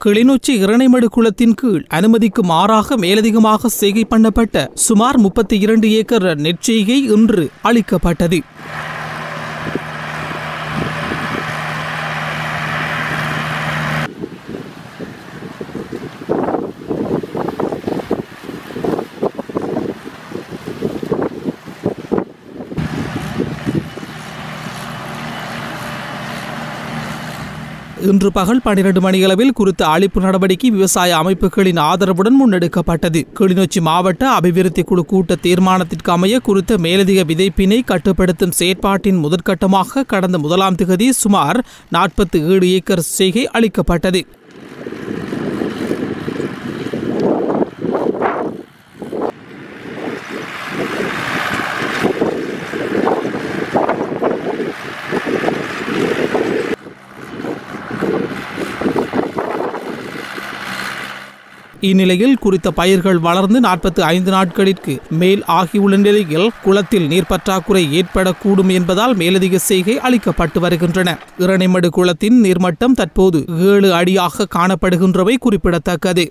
கிளிநொச்சி இரணைமடு குளத்தின் கீழ் அனுமதிக்கு மாறாக மேலதிகமாக செய்கை பண்ணப்பட்ட சுமார் முப்பத்தி இரண்டு ஏக்கர் நெற்செய்கை இன்று அளிக்கப்பட்டது இன்று பகல் பன்னிரண்டு மணியளவில் குறித்த அழிப்பு நடவடிக்கை விவசாய அமைப்புகளின் ஆதரவுடன் முன்னெடுக்கப்பட்டது. கிளிநொச்சி மாவட்ட அபிவிருத்தி குழு கூட்ட தீர்மானத்திற்கு அமைய குறித்த மேலதிக விதைப்பினை கட்டுப்படுத்தும் செயற்பாட்டின் முதற்கட்டமாக கடந்த முதலாம் திகதி சுமார் நாற்பத்தி ஏழு ஏக்கர் செய்கை அளிக்கப்பட்டது. இந்நிலையில் குறித்த பயிர்கள் வளர்ந்து நாற்பத்தி ஐந்து நாட்களிற்கு மேல் ஆகியுள்ள நிலையில் குளத்தில் நீர் பற்றாக்குறை ஏற்படக்கூடும் என்பதால் மேலதிக செய்கை அளிக்கப்பட்டு வருகின்றன. இரணைமடு குளத்தின் நீர்மட்டம் தற்போது ஏழு அடியாக காணப்படுகின்றவை குறிப்பிடத்தக்கது.